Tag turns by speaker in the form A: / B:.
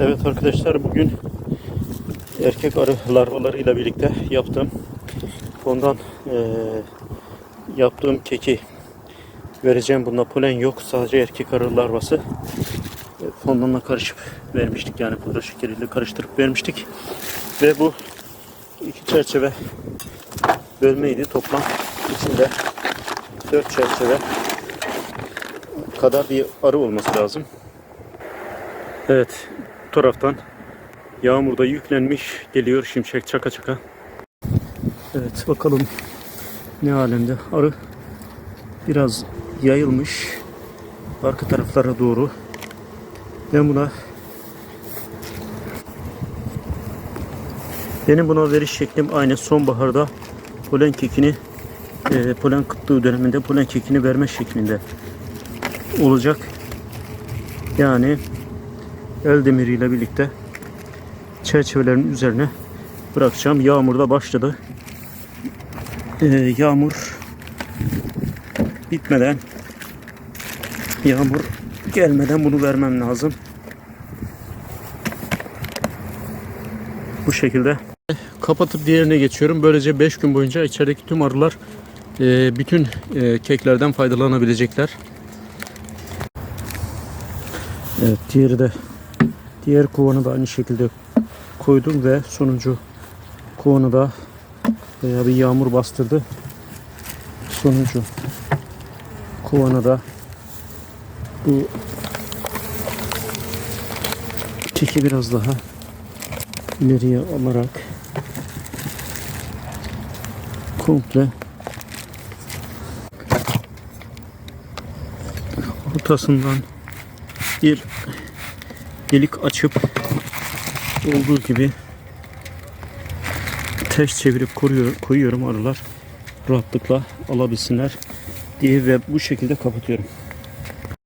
A: Evet arkadaşlar bugün erkek arı larvalarıyla birlikte yaptığım ondan eee, yaptığım keki vereceğim. Bunda polen yok. Sadece erkek arı larvası. E, Fondanla karışıp vermiştik. Yani pudra şekeriyle karıştırıp vermiştik. Ve bu iki çerçeve bölmeydi. Toplam içinde dört çerçeve kadar bir arı olması lazım. Evet, taraftan yağmur da yüklenmiş. Geliyor şimşek çaka çaka. Evet, bakalım ne alemde. Arı biraz yayılmış. Arka taraflara doğru. Ben buna benim buna veriş şeklim aynı sonbaharda polen kekini e, polen kıtlığı döneminde polen kekini verme şeklinde olacak. Yani el demiriyle birlikte çerçevelerin üzerine bırakacağım. Yağmur da başladı. Ee, yağmur bitmeden yağmur gelmeden bunu vermem lazım. Bu şekilde kapatıp diğerine geçiyorum. Böylece 5 gün boyunca içerideki tüm arılar e, bütün e, keklerden faydalanabilecekler. Evet diğeri de diğer kovanı da aynı şekilde koydum ve sonuncu kovanı da bayağı bir yağmur bastırdı. Sonuncu kovanı da bu keki biraz daha ileriye alarak komple ortasından bir delik açıp olduğu gibi ters çevirip koruyor, koyuyorum arılar rahatlıkla alabilsinler diye ve bu şekilde kapatıyorum.